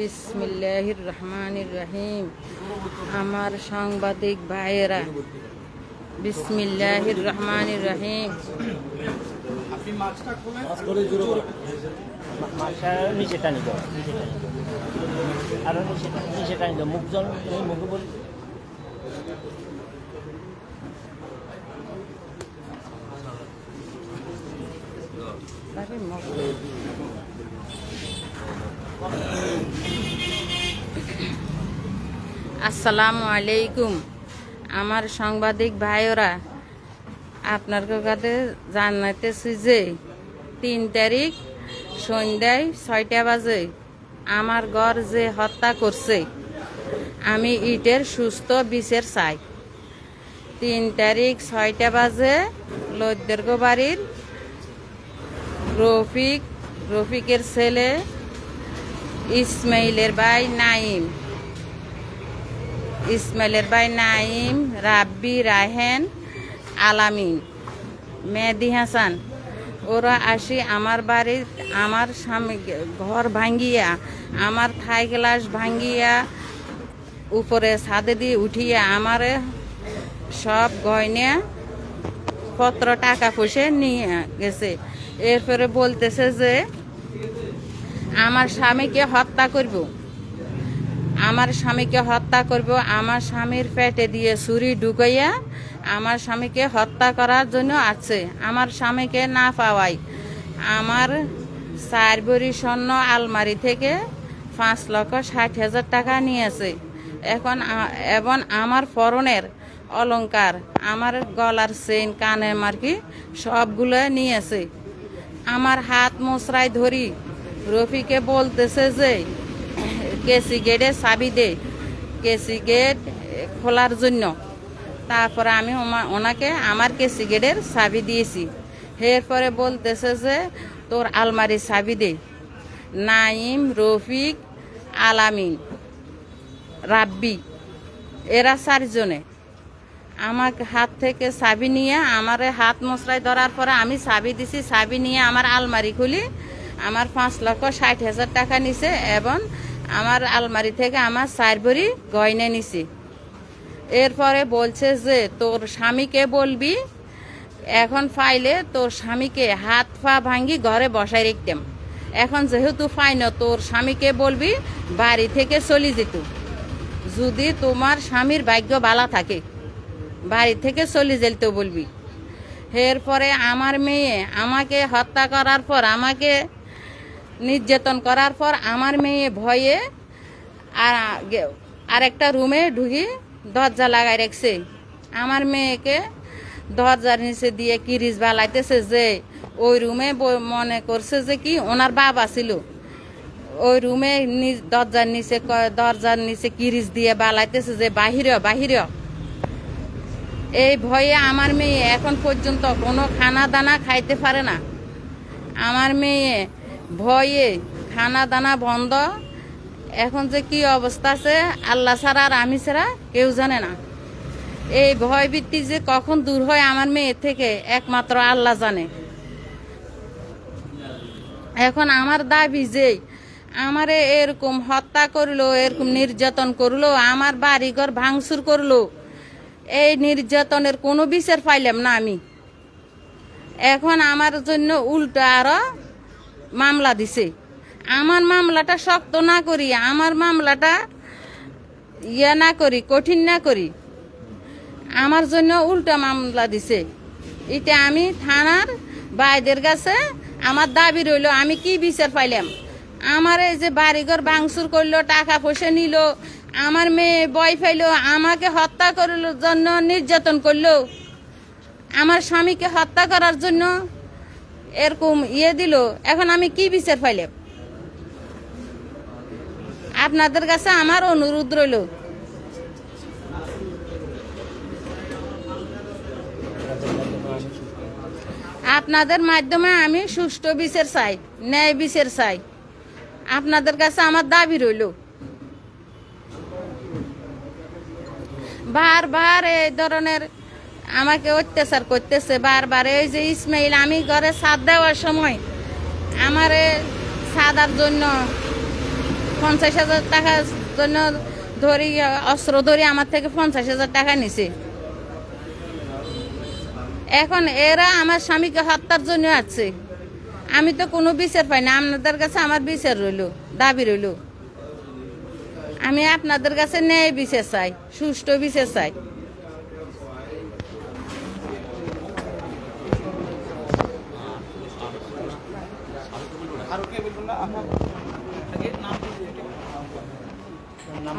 বিসমিল্লাহির রহমানির রহিম আমার সাংবাদিক ভাইয়েরা বিসমিল্লাহির রহমানির রহিম মুখ জল মুখে বলি। আসসালামু আলাইকুম। আমার সাংবাদিক ভাইয়েরা আপনার কাছে জানাইতেছি যে, তিন তারিখ সন্ধ্যায় ছয়টা বাজে আমার ঘর যে হত্যা করছে, আমি ইটের সুস্থ বিষের চাই তিন তারিখ ছয়টা বাজে লদ্দের্গ বাড়ির রফিক, রফিকের ছেলে ইসমাইলের ভাই নাইম। ইসমাইলের ভাই নাইম, রাব্বি, রাহেন, আলামিন, মেহেদি হাসান। ওরা আসি আমার বাড়ি আমার স্বামী ঘর ভাঙ্গিয়া, আমার থাই গ্লাস ভাঙ্গিয়া, উপরে ছাদে দিয়ে উঠিয়া আমার সব গয়না, পত্র, টাকা পয়সা নিয়ে গেছে। এরপরে বলতেছে যে, আমার স্বামীকে হত্যা করব। আমার স্বামীকে হত্যা করব, আমার স্বামীর পেটে দিয়ে ছুরি ঢুকাইয়া আমার স্বামীকে হত্যা করার জন্য আছে। আমার স্বামীকে না পাওয়াই আমার চার বড়ি স্বর্ণ আলমারি থেকে পাঁচ লক্ষ ষাট হাজার টাকা নিয়েছে। এখন এবং আমার পরনের অলংকার, আমার গলার চেন কানে মার্কি সবগুলো নিয়েছে। আমার হাত মোসরায় ধরি, রফিকে বলতেছে যে কেসি গেটে চাবি দে কেসি গেট খোলার জন্য। তারপরে আমি ওনাকে আমার কেসি গেটের চাবি দিয়েছি। এরপরে বলতেছে যে, তোর আলমারি চাবি দে। নাইম রফিক, আলামিন, রাব্বি, এরা চারজনে। আমাকে হাত থেকে চাবি নিয়ে আমার হাত মশলাই ধরার পরে আমি চাবি দিছি। চাবি নিয়ে আমার আলমারি খুলি। আমার পাঁচ লক্ষ ষাট হাজার টাকা নিছে এবং আমার আলমারি থেকে আমার চার ভরি গয়না নিছি। এরপরে বলছে যে, তোর স্বামীকে বলবি, এখন ফাইলে তোর স্বামীকে হাত পা ভাঙ্গি ঘরে বসাই রাখতাম। এখন যেহেতু ফাইন তোর স্বামীকে বলবি, বাড়ি থেকে চলি যেত। যদি তোমার স্বামীর ভাগ্য বালা থাকে, বাড়ি থেকে চলে যেতে বলবি। এরপরে আমার মেয়ে আমাকে হত্যা করার পর আমাকে নির্যাতন করার পর আমার মেয়ে ভয়ে আর আরেকটা রুমে ঢুকি দরজা লাগাই রাখছে। আমার মেয়েকে দরজার নিচে দিয়ে কিরিচ বালাইতেছে যে, ওই রুমে মনে করছে যে কি ওনার বাবা ছিল। ওই রুমে দরজার নিচে দরজার নিচে কিরিচ দিয়ে বালাইতেছে যে, বাহির বাহির। এই ভয়ে আমার মেয়ে এখন পর্যন্ত কোনো খানা দানা খাইতে পারে না। আমার মেয়ে ভয়ে খানা দানা বন্ধ। এখন যে কি অবস্থা আছে, আল্লাহ ছাড়া আর আমি ছাড়া কেউ জানে না। এই ভয় বৃত্তি যে কখন দূর হয় আমার মেয়ে থেকে, একমাত্র আল্লাহ জানে। এখন আমার দাবি যে, আমারে এরকম হত্যা করল, এরকম নির্যাতন করল, আমার বাড়িঘর ভাঙচুর করল, এই নির্যাতনের কোনো বিচার পাইলাম না আমি। এখন আমার জন্য উল্টো আরও মামলা দিছে। আমার মামলাটা শক্ত না করি, আমার মামলাটা ইয়ে না করি, কঠিন না করি। আমার জন্য উল্টা মামলা দিছে। এটা আমি থানার বাইদের কাছে আমার দাবি রইল, আমি কি বিচার পাইলাম? আমার এই যে বাড়িঘর ভাঙচুর করল, টাকা পয়সা নিল, আমার মেয়ে বয় ফাইলো আমাকে হত্যা করল জন্য নির্যাতন করল, আমার স্বামীকে হত্যা করার জন্য এরকম ইয়ে দিল, এখন আমি কি বিচার পাইলাম? আপনাদের কাছে আমার অনুরোধ রইল। আপনাদের মাধ্যমে আমি সুষ্ঠু বিচার চাই, ন্যায় বিচার চাই। আপনাদের কাছে আমার দাবি রইল। বারবার এই ধরনের আমাকে অত্যাচার করতেছে বারবার। এই যে ইসমাইল, আমি ঘরে সাদ দেওয়ার সময় আমারে সাদার জন্য পঞ্চাশ হাজার টাকার জন্য ধরি, অস্ত্র ধরি আমার থেকে পঞ্চাশ হাজার টাকা নিছে। এখন এরা আমার স্বামীকে হত্যার জন্য আছে আমি তো কোনো বিচার পাই না, আপনাদের কাছে আমার বিচার রইল, দাবি রইল। আমি আপনাদের কাছে ন্যায় বিচার চাই, সুষ্ঠু বিচার চাই।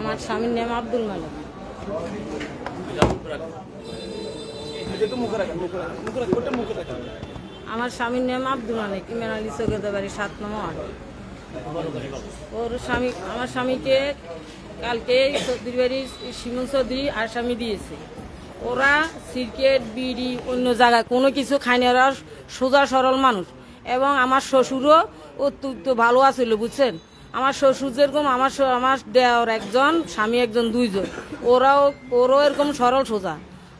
আমার স্বামীর নাম আব্দুল মালিক। আমার স্বামীর নাম আব্দুল মালিক ইমান আলী বাড়ি সাত নম্বর ওর স্বামী, আমার স্বামীকে কালকে চৌধুরী বাড়ি শিমন চৌধুরী আসামি দিয়েছে। ওরা সিরকেট বিড়ি, অন্য জায়গায় কোনো কিছু খায় না, ওরা সোজা সরল মানুষ। এবং আমার শ্বশুরও অত্যন্ত ভালো আছিল, বুঝছেন? আমার শ্বশুর যেরকম আমার আমার দেওয়ার একজন, স্বামী একজন, দুইজন। ওরাও ওরও এরকম সরল সোজা।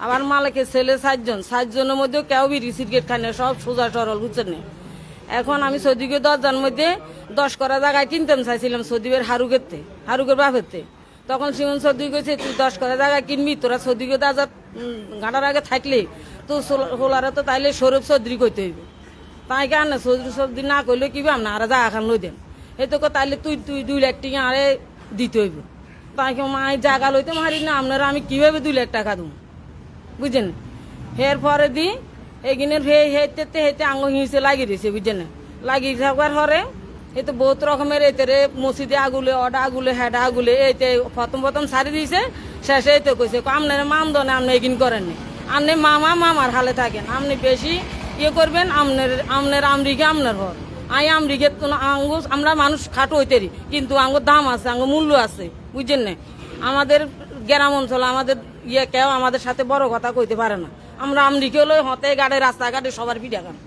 আমার মালিকের ছেলে সাতজন সাতজনের মধ্যেও কেউ বিড়ি, সিগারেট খায় না, সব সোজা সরল, বুঝছেন না? এখন আমি সৌদিকে দশজন মধ্যে দশ করা জায়গায় কিনতাম চাইছিলাম সৌদিবের হারুকের তে হারুকের বাপের তে। তখন সিমন সৌদি কইছে, তুই দশ করা জায়গায় কিনবি, তোরা সৌদিকে দাজার ঘাটার আগে থাকলে। তো হোলারে তো তাইলে সৌরভ চৌধুরী করতে হইব। তাই কেন সৌধুরী সৌধুরী না করলে কি আমরা আর জায়গা খান লই দেন এই তো তাইলে তুই তুই, দুই লাখ টাকা আরে দিতে হইব তাই কে মা জায়গা লইতে মারি না আপনারা আমি কীভাবে দুই লাখ টাকা দেবো বুঝছেন হের পরে দি এগিনের হে হেতে হেতে আঙ্গ হিসে লাগি দিয়েছে বুঝছেন লাগি থাকার পরে এই তো বহুত রকমের এতে মসজিদে আগুলে অডা আগুলে, হেডা আগুলে, এইতে প্রথম প্রথম সারি দিয়েছে শেষে এই তো কইছে আপনার মাম দনে আপনি এগিন করেননি আপনি মামা মামার হালে থাকেন। আপনি বেশি ইয়ে করবেন আপনার আপনার আমরিকে আপনার ঘর। আই আমরিকে আঙ্গু, আমরা মানুষ খাটো হইতেরি, কিন্তু আঙ্গুর দাম আছে আঙ্গুর মূল্য আছে, বুঝছেন না? আমাদের গ্রাম অঞ্চল আমাদের ইয়ে কেউ আমাদের সাথে বড় কথা কইতে পারে না। আমরা আমরিকে হলো হতে, গাড়ে, রাস্তাঘাটে সবার পিঠা খান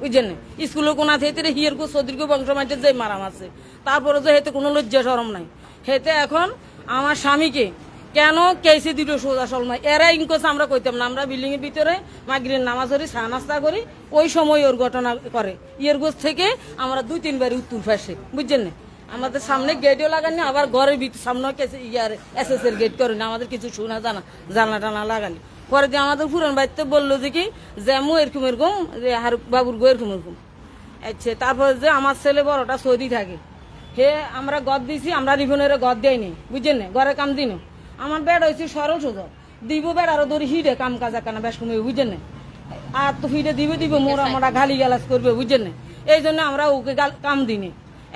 বুঝছেন না? স্কুলের কোনা থেকে হিয়ের কো সদীর্ঘ বংশ মাঝে যে মারাম আছে, তারপরে যে হেতে কোনো লজ্জা সরম নাই। হেতে এখন আমার স্বামীকে কেন কেসে দিল সোজা সলমাই? এরা ইনকোস আমরা কইতাম না। আমরা বিল্ডিং এর ভিতরে মাগরির নামাজ করি চা নাস্তা করি, ওই সময় ওর ঘটনা করে। ইয়ের গোছ থেকে আমরা দুই তিনবার উত্তর ফাঁসে, বুঝছেন না? আমাদের সামনে গেটও লাগানি আবার ঘরের ভিতর সামনে কেসে ইয়ার এস এস এর গেট করে না, আমাদের কিছু শোনা জানা জানা টানা লাগালি পরে দিয়ে আমাদের পুরান বাড়িতে বলল যে কি, যে মু এরকম এরকম, যে হারুক বাবুর গো এরকম এরকম। আচ্ছা তারপরে যে আমার ছেলে বড়টা সৌদি থাকে। হে, আমরা গদ দিছি, আমরা রিভনের গদ দেয়নি, বুঝছেন না? ঘরে কাম দিন। আমার বেড হয়েছে সরল সোজা দিব বেড আরও ধরি হিডে কাম কাজ কানা বেশ কমে বুঝছেন না? আর তো হিডে দিবে দিবে মোরা মোরা গালি গালাজ করবে বুঝছেন না? এই জন্য আমরা ওকে কাম দিনি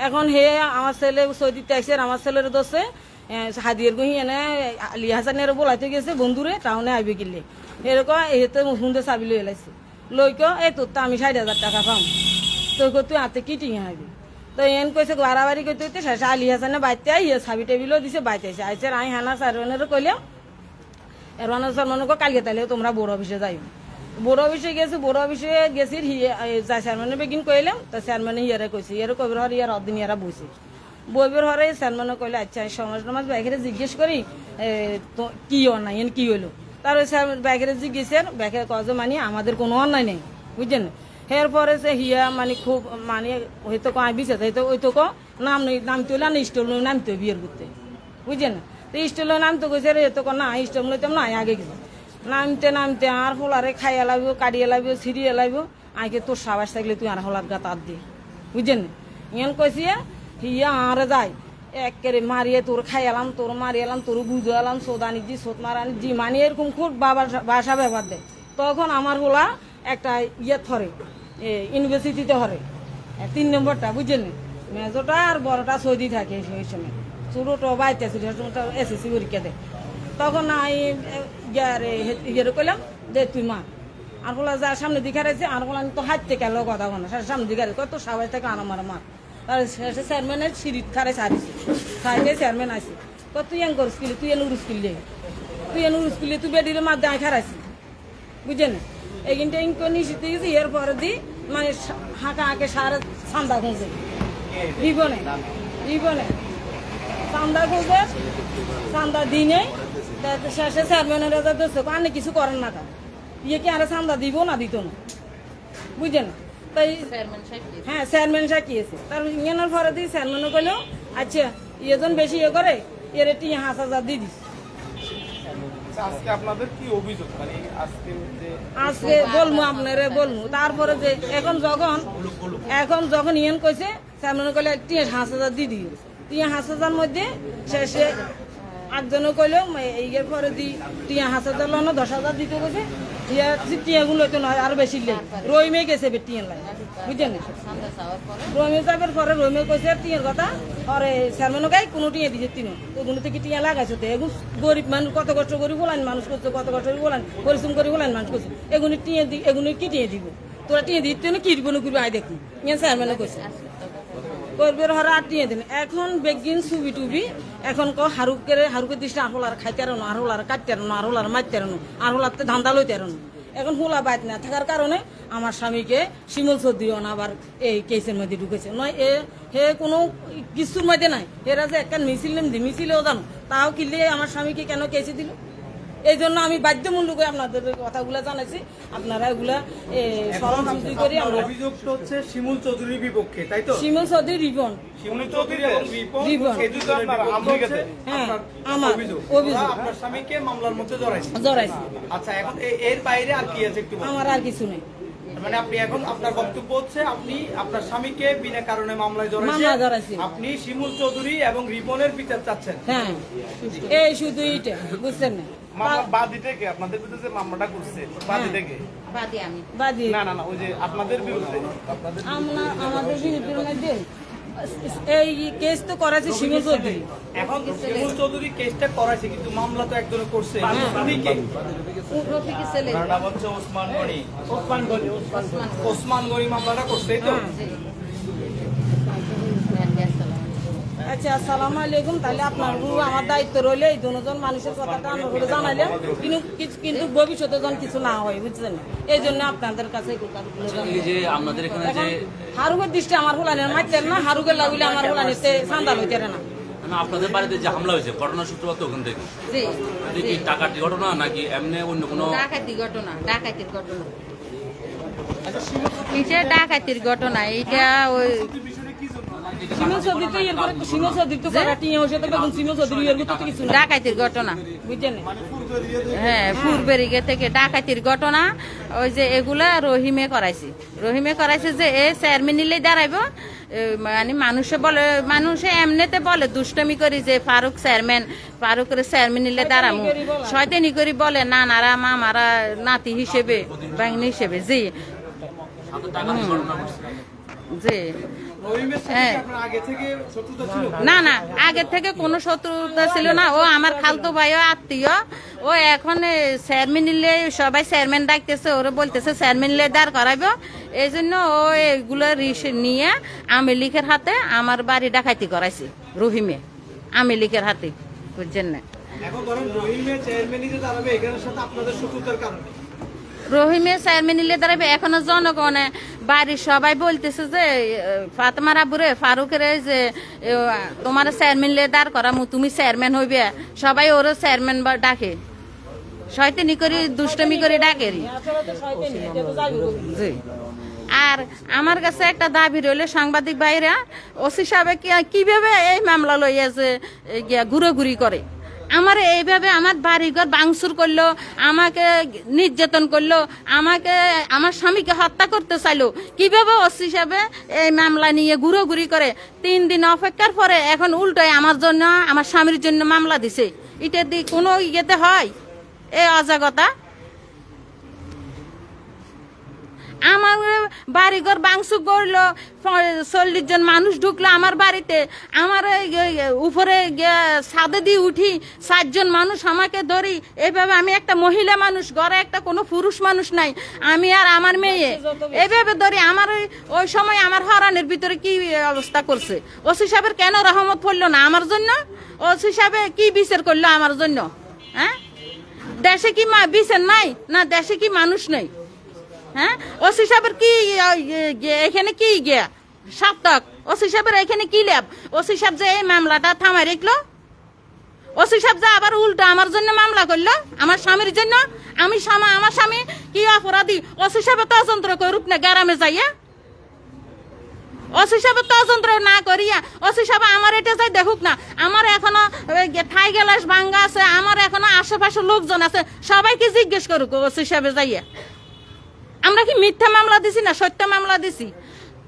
এখন হে আমার ছেলে সৌদি ট্যাক্সের আমার ছেলের দোষে হাদিয়ের গহি এনে আলী হাসানের বলাইতে গেছে বন্ধুরে টাউনে আইবে কিনলে এরকম এতে হুন্দে চাবি লই এলাইছে লইক এই তোর তো আমি ষাট হাজার টাকা পাম। তো কই তুই হাতে কিটিং আইবি? তো এন কইছে, বাড়াবাড়ি করতে হইতে শেষে আলী হাসানে বাইতে আইয়ে চাবি টেবিলও দিছে বাইতে আইছে। আইছে আই হানা সারনের কইলাম এর স্যার, মনে কর কালকে তাহলে তোমরা বড় অফিসে যাই বড় অফিসে গেছি বড় অফিসে গেছি যা চেয়ারম্যানে বেগিন কইলাম, তো চেয়ারম্যানে ইয়ারে কইছে ইয়ারে কবির হর ইয়ার অদিন ইয়ারা বইছে। বইবের হরে চেয়ারম্যানে কইলে আচ্ছা সমাজ টমাজ ব্যাগেরে জিজ্ঞেস করি তো কি অন্যায়, এন কি হইল? তার ওই স্যার ব্যাগেরে জিজ্ঞেসের ব্যাগে কজ মানে আমাদের কোনো অন্যায় নেই। বুঝছেন? এর পরে সে হিয়া মানে খুব মানে হয়তো কয় বিছে হয়তো ওই তো ক নাম নেই, নাম তুলে না, স্টোল নামতে বিয়ের করতে। বুঝছেন না? তো স্টেলে নামতে কইছে রে তো না স্টেম লইতাম না আগে গেছে নামতে নামতে আর হোলারে খাইয়া লাগবো কাটিয়ে লাগবো ছিড়িয়ে লাগবো আগে তোর সাবাস থাকলে তুই আর হোলার গা তার দি। বুঝছেন ইয়ান কইছি, হিয়া আরে যাই একেরে মারিয়ে তোর খাইয়ালাম, তোর মারিয়ালাম, তোর বুঝালাম সোদানি জি সোত মারানি জি মানে এরকম খুব বাবার বাসা ব্যবহার দেয়। তখন আমার হোলা একটা ইয়ে ধরে ইউনিভার্সিটিতে হরে তিন নম্বরটা, বুঝছেন মেজোটা আর বড়টা সৌদি থাকে সেই সময়। ছোটটা বাইতে এসএসসি পরীক্ষা দেয়। তখন আমি ইয়ে কইলাম, দে তুই মা আর বলা যা সামনে দিকে রয়েছে আর বলা তো হাত থেকে কথা বলা সামনে দিকে কত সবাই থেকে আনা মারা মার। তার শেষে চেয়ারম্যানের সিঁড়িত খারে সারিছে সারিয়ে চেয়ারম্যান আছে তো তুই এন করিস তুই এন উড়ুস কিনলে তুই এন উড়ুস কিনলে তুই বেডির মার দায় বুঝছেন এইখানটা ইনকো নিশ্চিত গেছি এর পরে দি মানে হাঁকা হাঁকে সারে সান্দা খুঁজে রিবনে রিবনে। চান্দা খুঁজে চান্দা দিনে। তাতে শেষে চেয়ারম্যানের দোষ আনে কিছু করেন না তা। ইয়ে কি আরে চান্দা দিব না দিত না। বুঝছেন তাই হ্যাঁ চেয়ারম্যান সাকিয়েছে তার ইয়েনের পরে দিয়ে চেয়ারম্যানও কইলো আচ্ছা ইয়েজন বেশি ইয়ে করে এর টিয়া হাঁস হাজার দিয়ে দিস। আজকে আপনাদের কি অভিযোগ? মানে আজকে আজকে বলমু আপনারে, বলমু। তারপরে যে এখন যখন এখন যখন ইয়েন কইছে সামনে কইলে টিয়া হাঁস হাজার দিয়ে দিও। টিয়া হাঁস হাজার মধ্যে শেষে একজনে কইলো এইয়ের পরে দি টিয়া হাঁস হাজার লনো দশ হাজার দিতে কইছে। টিয়া টিয়াগুলো তো নয়, আরও বেশি লে রইমে গেছে বে টিয়া লাগে বুঝছেন রইমে যাবার পরে রইমে কইছে, টিয়ার কথা? পরে চেয়ারম্যানও গাই, কোনো টিয়া দিছে তিন ওগুলো থেকে টিয়া লাগাইছে তো? এগুলো গরিব মানুষ, কত কষ্ট করে বলান মানুষ করছে, কত কষ্ট করে বলান পরিশ্রম করে বলান মানুষ করছে। এগুলি টিয়া দি এগুলি কি টিয়া দিব? তোরা টিয়া দিতে কি দিব না করবি? আয় দেখি। ইয়ে চেয়ারম্যানে কইছে। করবে হরা আর টিয়া দিন এখন বেগিন সুবি টুবি, এখন ক হারুকের হারুকের দৃষ্টি আরহলার খাইতে আরও আরহলার কাটতে আরও আরহলার মারতে আরও আরহলারতে ধান্দা লইতে আরও এখন হুলা বাইত না থাকার কারণে আমার স্বামীকে শিমল সর্দিও না আবার এই কেসের মধ্যে ঢুকেছে। নয়, এ, হে কোনো কিছুর মধ্যে নাই। এরা যে একটা মিছিল নেমদি, মিছিলেও জানো, তাও কিনলে আমার স্বামীকে কেন কেসে দিল? এই জন্য আমি বাধ্যমূলক আপনাদের কথাগুলো জানাইছি। আপনারা এগুলা এ, করে আমরা অভিযোগটা হচ্ছে শিমুল চৌধুরীর বিপক্ষে তাই তো? শিমল চৌধুরী রিবন। শিমুল চৌধুরী হ্যাঁ, আমার অভিযোগ। অভিযোগ। আপনার স্বামীকে মামলার মধ্যে জড়াইছে। জড়াইছি। আচ্ছা এখন এর বাইরে আর কি আছে একটু আমার আর কিছু নেই। মানে আপনি এখন আপনার বক্তব্য হচ্ছে আপনি আপনার স্বামীকে বিনা কারণে মামলায় জড়াইছি। আপনি শিমুল চৌধুরী এবং রিপনের বিচার চাচ্ছেন। হ্যাঁ এই শুধু এইটা বুঝছেন না? বাদী থেকে আপনাদের বিরুদ্ধে যে মামলাটা করছে বাদী থেকে বাদী আমি। বাদি? না না না ওই যে আপনাদের বিরুদ্ধে। আপনাদের আমরা আমাদের বিরুদ্ধের এই কেস তো করেছে শিমুল চৌধুরী। এখন শিমুল চৌধুরী কেসটা করাইছে কিন্তু মামলা তো একজনে করছে। উনি কে? রফিকের ছেলে নাম হচ্ছে ওসমান গনি। ওসমান গনি ওসমান গনি। মামলাটা করছে তো? আচ্ছা আসসালামু আলাইকুম। তাহলে আপনার আমার দায়িত্ব রইলে এই দুজন মানুষের কথাটা আমরা করে জানাইলাম। কিন্তু কিছু- কিন্তু ভবিষ্যতে যেন কিছু না হয় বুঝছেন? এই জন্য আপনাদের কাছে। এই যে আপনাদের এখানে যে হারুকের দৃষ্টি আমার হোলানের মারতেন না হারুকের লাগিলে আমার হোলানিতে সান্দাল হইতে না। মানে আপনাদের বাড়িতে যে হামলা হয়েছে ঘটনার সূত্রপাত ওখান থেকে। কি টাকার ঘটনা নাকি এমনি অন্য কোনো ডাকাতি ঘটনা ডাকাতির ঘটনা। এটা ডাকাতির ঘটনা? এইটা ওই ডাকাতির ঘটনা। বুঝছেন হ্যাঁ পূর্বেরিগে থেকে ডাকাতির ঘটনা ওই যে এগুলা রহিমে করাইছি। রহিমে করাইছে যে এ চেয়ারম্যান নিলেই দাঁড়াইব। মানে মানুষে বলে মানুষে এমনিতে বলে দুষ্টমি করি যে ফারুক চেয়ারম্যান ফারুকের চেয়ারম্যান নিলে দাঁড়াবো শয়তানি করি বলে নানারা মামারা নাতি হিসেবে বাহিনী হিসেবে জি। জি। হ্যাঁ। কি আপনার আগে থেকে শত্রুতা ছিল? না না আগে থেকে কোনো শত্রুতা ছিল না। ও আমার খালতো ভাইও আত্মীয়। ও এখন চেয়ারম্যান নিলে সবাই চেয়ারম্যান ডাকতেছে ওরা বলতেছে চেয়ারম্যান নিলে দাঁড় করাইব। এই জন্য ও এগুলো নিয়ে আমি লিখের হাতে আমার বাড়ি ডাকাইতি করাইছি রহিমে। আমি লিখের হাতে বুঝছেন না? এখন চেয়ারম্যানই যে দাঁড়াবে এখানের সাথে আপনাদের শত্রুতার কারণে রহিমে চেয়ারম্যান নিলে দাঁড়াবে এখনও জনগণে বাড়ির সবাই বলতেছে যে ফাতেমার আবুরে ফারুকের যে তোমার চেয়ারম্যান নিলে দাঁড় করামু তুমি চেয়ারম্যান হইবে। সবাই ওরও চেয়ারম্যান ডাকে। শয়তানি করি, দুষ্টমি করে, ডাকে জি। আর আমার কাছে একটা দাবি রইল, সাংবাদিক ভাইরা, ওসি সাহেব কীভাবে এই মামলা লইয়া যে ঘুরোঘুরি করে? আমার এইভাবে আমার বাড়িঘর বাংসুর করল, আমাকে নির্যাতন করল, আমাকে, আমার স্বামীকে হত্যা করতে চাইলো। কীভাবে ওসি হিসাবে এই মামলা নিয়ে ঘুরোঘুরি করে? তিন দিন অপেক্ষার পরে এখন উল্টোয় আমার জন্য, আমার স্বামীর জন্য মামলা দিছে। এটা দিয়ে কোনো ইয়েতে হয়? এই অজাগতা। আমার বাড়িঘর বাংসু করল, চল্লিশ জন মানুষ ঢুকলো আমার বাড়িতে। আমার উপরে ছাদে দিয়ে উঠি সাতজন মানুষ আমাকে ধরি। এভাবে আমি একটা মহিলা মানুষ, ঘরে একটা কোনো পুরুষ মানুষ নাই। আমি আর আমার মেয়ে। এভাবে ধরি, আমার ওই- সময় আমার হরানের ভিতরে কি অবস্থা করছে? ওসি সাহেবের কেন রহমত পড়ল না আমার জন্য? ওসি সাহেবে কি বিচার করল আমার জন্য? হ্যাঁ? দেশে কি বিচার নাই? না, দেশে কি মানুষ নেই? হ্যাঁ? ওসি সাহেবের কি আহ, ইয়ে, এখানে কি গিয়া সাপ্তাক ওসি সাহেবের এখানে কি ল্যাব? ওসি সাহেব যে এই মামলাটা থামাই রাখল? ওসি সাহেব যে আবার উল্টা আমার জন্য মামলা করল? আমার স্বামীর জন্য? আমি স্বামী আমার স্বামী কি অপরাধী? ওসি সাহেব তদন্ত করুক না গ্রামে যাইয়া? ওসি সাহেব তদন্ত না করিয়া ওসি সাহেব আমার এটা চাই দেখুক না। আমার এখনও ঠাই গেলাস ভাঙ্গা আছে আমার এখনও আশেপাশে লোকজন আছে সবাইকে জিজ্ঞেস করুক ওসি সাহেবে যাইয়া। আমরা কি মিথ্যা মামলা দিছি না সত্য মামলা দিছি?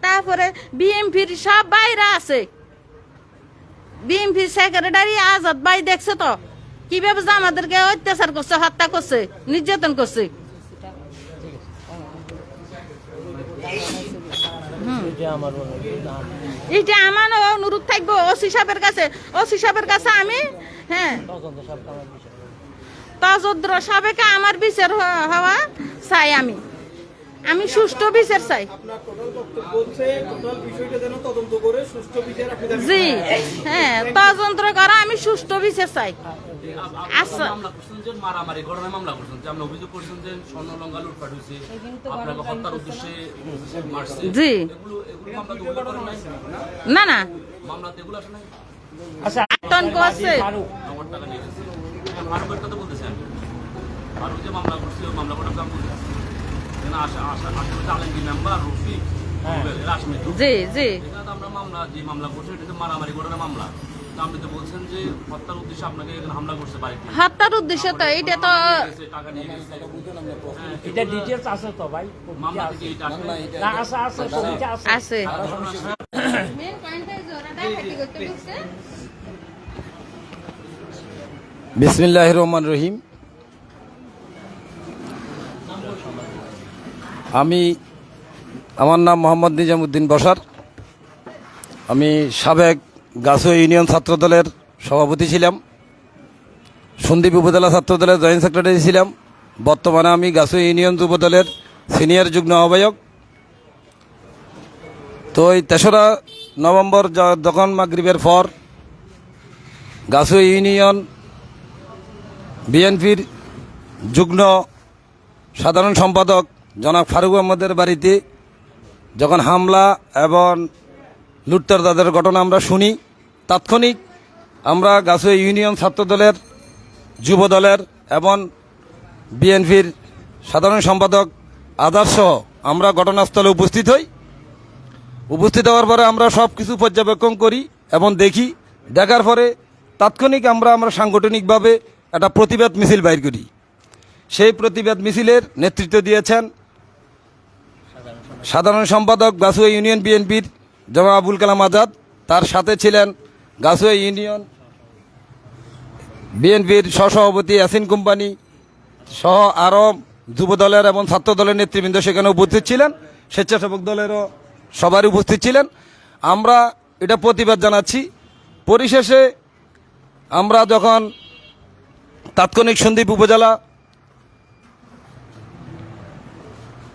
তারপরে বিএমপির সব বাইরে আছে। বিএমপির সেক্রেটারি আজাদ ভাই দেখছে তো? কীভাবে আমাদেরকে অত্যাচার করছে, হত্যা করছে, নির্যাতন করছে? এইটা আমার অনুরোধ থাকব ওসি সাহেবের কাছে। ওসি সাহেবের কাছে আমি হ্যাঁ। তজদ্র সাবেকে আমার বিচার হওয়া চাই আমি। আমি সুষ্ঠু বিচার চাই। জি হ্যাঁ তদন্ত করা আমি সুষ্ঠু বিচার চাই। আচ্ছা। মামলা মারামারি ঘটনায় মামলা করছেন যে আপনি অভিযোগ করছেন যে স্বর্ণ লঙ্কা লুটপাট হয়েছে আপনাকে হত্যার উদ্দেশ্যে মারছে। জি। এগুলো এগুলো মামলা তো উল্লেখ করেন নাই। না না। মামলাতে এগুলো আসে আচ্ছা আতঙ্ক আছে। ফারুক। টাকা নিয়ে গেছে। ফারুকের কথা বলতেছেন। ফারুক যে মামলা করছে ওই মামলা করার কাম বলতেছে। জি জি। এখানে আমরা মামলা যে মামলা করছে এটা মারামারি ঘটনা মামলা। আপনি তো বলছেন যে হত্যার উদ্দেশ্যে আপনাকে হামলা করছে বাড়িতে। হত্যার উদ্দেশ্য তো এটা তো টাকা নিয়ে গেছে। এটা ডিটেলস আছে তো ভাই? মামলা থেকে এইটা আসে। না আছে আছে কবিতা আছে। আছে। বিসমিল্লাহ রহমান রহিম। আমি, আমার নাম মোহাম্মদ নিজামুদ্দিন বসার। আমি সাবেক গাছো ইউনিয়ন ছাত্রদলের সভাপতি ছিলাম। সন্দীপ উপজেলা ছাত্রদলের জয়েন্ট সেক্রেটারি ছিলাম। বর্তমানে আমি গাছো ইউনিয়ন যুবদলের সিনিয়র যুগ্ম আহ্বায়ক। তো এই তেসরা নভেম্বর যখন মাগরিবের পর গাছো ইউনিয়ন বিএনপির যুগ্ম সাধারণ সম্পাদক জনাব ফারুক আহমদের বাড়িতে যখন হামলা এবং লুটতার তাদের ঘটনা আমরা শুনি, তাৎক্ষণিক আমরা গাছুয়া ইউনিয়ন ছাত্রদলের যুব দলের এবং বিএনপির সাধারণ সম্পাদক আদর্শ আমরা ঘটনাস্থলে উপস্থিত হই। উপস্থিত হওয়ার পরে আমরা সব কিছু পর্যবেক্ষণ করি এবং দেখি। দেখার পরে তাৎক্ষণিক আমরা আমরা সাংগঠনিকভাবে একটা প্রতিবাদ মিছিল বাইর করি। সেই প্রতিবাদ মিছিলের নেতৃত্ব দিয়েছেন সাধারণ সম্পাদক গাছুয়া ইউনিয়ন বিএনপির জমা আবুল কালাম আজাদ, তার সাথে ছিলেন গাছুয়া ইউনিয়ন বিএনপির সহসভাপতি অ্যাসিন কোম্পানি সহ আরও যুব দলের এবং ছাত্র দলের নেতৃবৃন্দ সেখানে উপস্থিত ছিলেন। স্বেচ্ছাসেবক দলেরও সবারই উপস্থিত ছিলেন। আমরা এটা প্রতিবাদ জানাচ্ছি। পরিশেষে আমরা যখন তাৎক্ষণিক সন্দীপ উপজেলা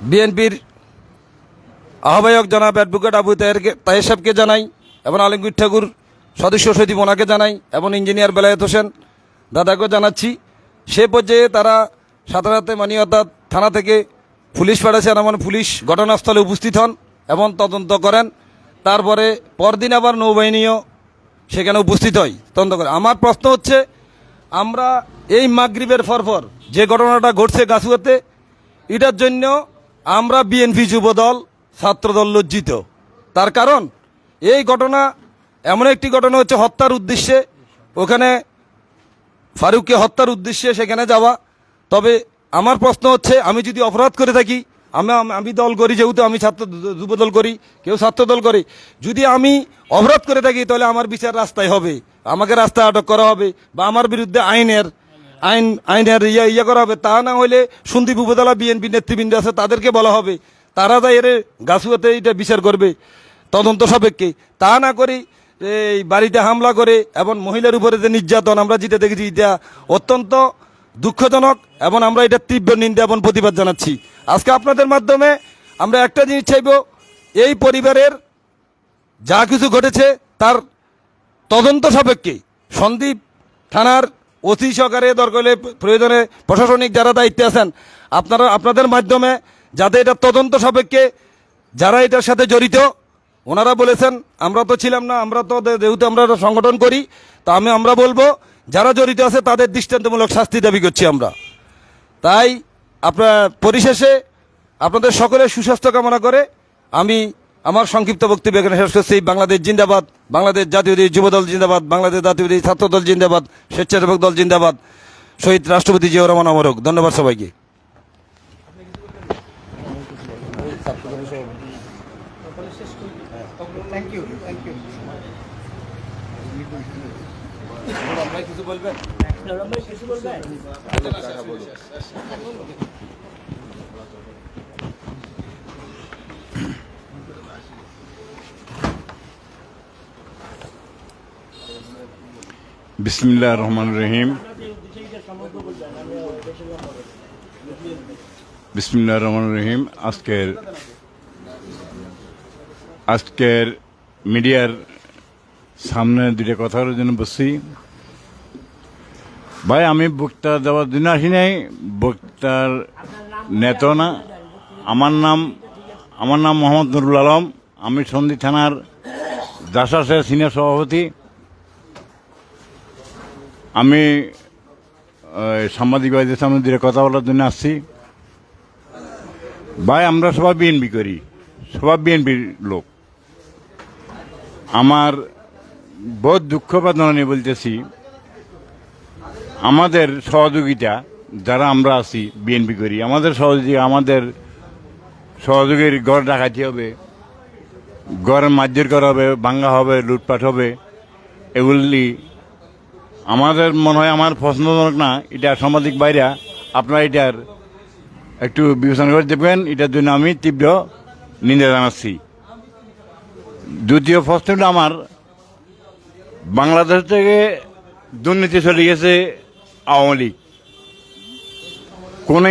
বিএনপির আহ্বায়ক জনাব অ্যাডভোকেট আবু তাহের সাহেবকে জানাই, এবং আলমগীর ঠাকুর সদস্য সচিব ওনাকে জানাই, এবং ইঞ্জিনিয়ার বেলায়েত হোসেন দাদাকেও জানাচ্ছি। সে পর্যায়ে তারা সাথে সাথে মানিয়তা থানা থেকে পুলিশ পাঠাচ্ছেন এমন পুলিশ ঘটনাস্থলে উপস্থিত হন এবং তদন্ত করেন। তারপরে পরদিন আবার নৌবাহিনীও সেখানে উপস্থিত হয়, তদন্ত করে। আমার প্রশ্ন হচ্ছে, আমরা এই মাগরিবের ফরফর যে ঘটনাটা ঘটছে গাছুয়াতে, এটার জন্য আমরা বিএনপি যুবদল ছাত্রদল লজ্জিত। তার কারণ, এই ঘটনা এমন একটি ঘটনা হচ্ছে হত্যার উদ্দেশ্যে। ওখানে ফারুককে হত্যার উদ্দেশ্যে সেখানে যাওয়া। তবে আমার প্রশ্ন হচ্ছে, আমি যদি অপরাধ করে থাকি, আমি আমি দল করি, যেহেতু আমি ছাত্র যুব দল করি, কেউ ছাত্র দল করি। যদি আমি অপরাধ করে থাকি, তাহলে আমার বিচার রাস্তায় হবে। আমাকে রাস্তায় আটক করা হবে বা আমার বিরুদ্ধে আইনের আইন আইনের ইয়ে ইয়ে করা হবে। তা না হলে সন্দীপ উপজেলা বিএনপি নেতৃবৃন্দ আছে, তাদেরকে বলা হবে। তারা যা এর গাছুয়াতে এটা বিচার করবে, তদন্ত সাপেক্ষে। তা না করি এই বাড়িতে হামলা করে এবং মহিলার উপরে যে নির্যাতন, আমরা যেটা দেখেছি এটা অত্যন্ত দুঃখজনক এবং আমরা এটা তীব্র নিন্দা এবং প্রতিবাদ জানাচ্ছি। আজকে আপনাদের মাধ্যমে আমরা একটা জিনিস চাইব, এই পরিবারের যা কিছু ঘটেছে তার তদন্ত সাপেক্ষে। সন্দীপ থানার অতি সহকারে দরকার প্রয়োজনে প্রশাসনিক যারা দায়িত্বে আছেন, আপনারা আপনাদের মাধ্যমে যাতে এটা তদন্ত সাপেক্ষে, যারা এটার সাথে জড়িত, ওনারা বলেছেন, আমরা তো ছিলাম না, আমরা তো যেহেতু আমরা সংগঠন করি, তা আমি, আমরা বলব, যারা জড়িত আছে তাদের দৃষ্টান্তমূলক শাস্তি দাবি করছি আমরা। তাই আপনার পরিশেষে আপনাদের সকলের সুস্বাস্থ্য কামনা করে আমি আমার সংক্ষিপ্ত বক্তব্য এখানে শেষ করছি। বাংলাদেশ জিন্দাবাদ, বাংলাদেশ জাতীয়বাদী যুবদল জিন্দাবাদ, বাংলাদেশ জাতীয়বাদী ছাত্রদল জিন্দাবাদ, স্বেচ্ছাসেবক দল জিন্দাবাদ, শহীদ রাষ্ট্রপতি জিয়া রহমান অমরক। ধন্যবাদ সবাইকে। বলবেন বিসমিল্লাহ রহমান রহিম। বিসমিল্লাহ রহমান রহিম। আজকের আজকের মিডিয়ার সামনে দুটো কথা বলার জন্য বসছি। ভাই, আমি বক্তা দেওয়ার জন্য আসি নাই, বক্তার নেতা না। আমার নাম আমার নাম মোহাম্মদ নুরুল আলম। আমি সন্ধি থানার দাসাসের সিনিয়র সভাপতি। আমি সাংবাদিক ভাইদের সামনে দিয়ে কথা বলার জন্য আসছি। ভাই, আমরা সবাই বিএনপি করি, সবাই বিএনপির লোক। আমার বহুত দুঃখ বেদনা নিয়ে বলতেছি। আমাদের সহযোগিতা যারা আমরা আছি, বিএনপি করি, আমাদের সহযোগী, আমাদের সহযোগীর ঘর ডাকাতি হবে, ঘর মারধর করা হবে, ভাঙ্গা হবে, লুটপাট হবে, এগুলি আমাদের মনে হয় আমার পছন্দজনক না, এটা সামাজিক বাইরা, আপনারা এটার একটু বিবেচনা করে দেখবেন, এটার জন্য আমি তীব্র নিন্দা জানাচ্ছি। দ্বিতীয় প্রশ্নটা আমার, বাংলাদেশ থেকে দুর্নীতি চলে গেছে আওয়ামী লীগ। কোনো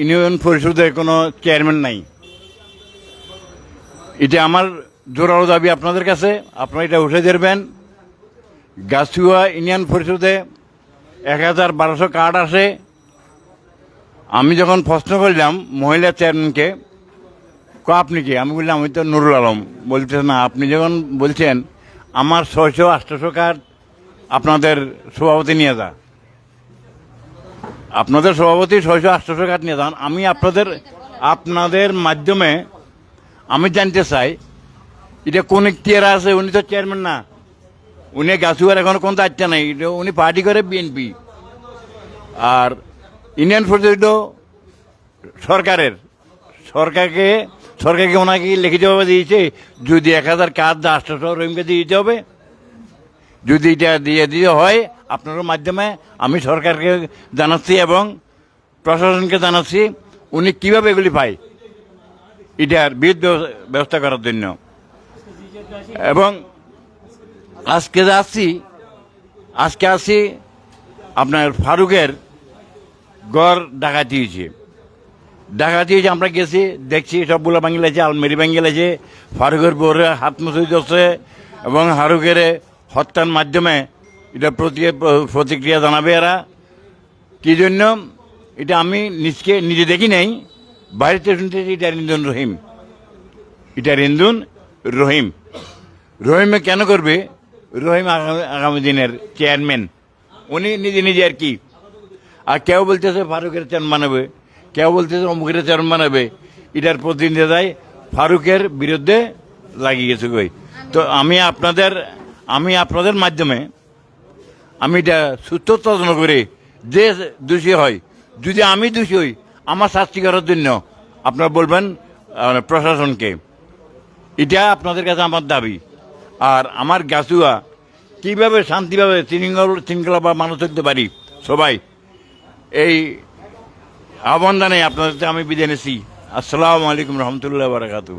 ইউনিয়ন পরিষদে কোনো চেয়ারম্যান নাই। এটা আমার জোরালো দাবি আপনাদের কাছে, আপনারা এটা উঠে দেবেন গাছুয়া ইউনিয়ন পরিষদে এক হাজার বারোশো কার্ড আসে। আমি যখন প্রশ্ন করলাম মহিলা চেয়ারম্যানকে, ক আপনি কি? আমি বললাম, আমি তো নুরুল আলম। বলতে না, আপনি যখন বলছেন, আমার ছয়শো আটশোশো কার্ড আপনাদের সভাপতি নিয়ে যা। আপনাদের সভাপতি ছয়শো আটশোশো কার্ড নিয়ে যান। আমি আপনাদের আপনাদের মাধ্যমে আমি জানতে চাই, এটা কোন ইখতিয়ার আছে? উনি তো চেয়ারম্যান না। উনি গাছুয়ার এখন কোনো দায়িত্ব নেই। উনি পার্টি করে বিএনপি আর ইন্ডিয়ান ফোর্স সরকারের। সরকারকে সরকারকে ওনাকে লিখিতভাবে দিয়েছে, যদি এক হাজার কার্ড আটশোশো দিয়ে দিতে হবে যদি এটা দিয়ে দিতে হয়, আপনার মাধ্যমে আমি সরকারকে জানাচ্ছি এবং প্রশাসনকে জানাচ্ছি, উনি কীভাবে এগুলি পায়, এটার বিদ্যুৎ ব্যবস্থা করার জন্য। এবং আজকে আসছি আজকে আসছি আপনার ফারুকের গড় ডাকাতি হয়েছে। ডাকাতি হয়েছে, আমরা গেছি, দেখছি, সবগুলো ভাঙি লাগছে, আলমেরি ভাঙি লাগছে, ফারুকের বউরে হাত মুছে যাচ্ছে এবং ফারুকের হত্যার মাধ্যমে এটা প্রতি প্রতিক্রিয়া জানাবে এরা। কি জন্য? এটা আমি নিজকে, নিজে দেখি নাই। বাইরেতে শুনতেছি এটা রিন্দুন রহিম। এটা রিন্দুন রহিম। রহিমে কেন করবে? রহিম আগামী দিনের চেয়ারম্যান। উনি নিজে নিজে আর কি। আর কেউ বলতেছে ফারুকের চেয়ারম্যান বানাবে। কেউ বলতেছে অমুকের চেয়ারম্যান বানাবে। এটার প্রতিনিধি দেয় ফারুকের বিরুদ্ধে লাগিয়ে গেছে তো আমি আপনাদের আমি আপনাদের মাধ্যমে, আমি এটা সূত্র তদন্ত করে যে দোষী হয় যদি আমি দোষী হই, আমার শাস্তি করার জন্য আপনারা বলবেন প্রশাসনকে। এটা আপনাদের কাছে আমার দাবি। আর আমার গাছুয়া, কীভাবে শান্তিভাবে শৃঙ্খল বা মানুষ থাকতে পারি? সবাই, এই আহ্বান জানাই আপনাদের আমি বিদায় নিছি আসসালামু আলাইকুম রহমতুল্লাহ বারাকাতু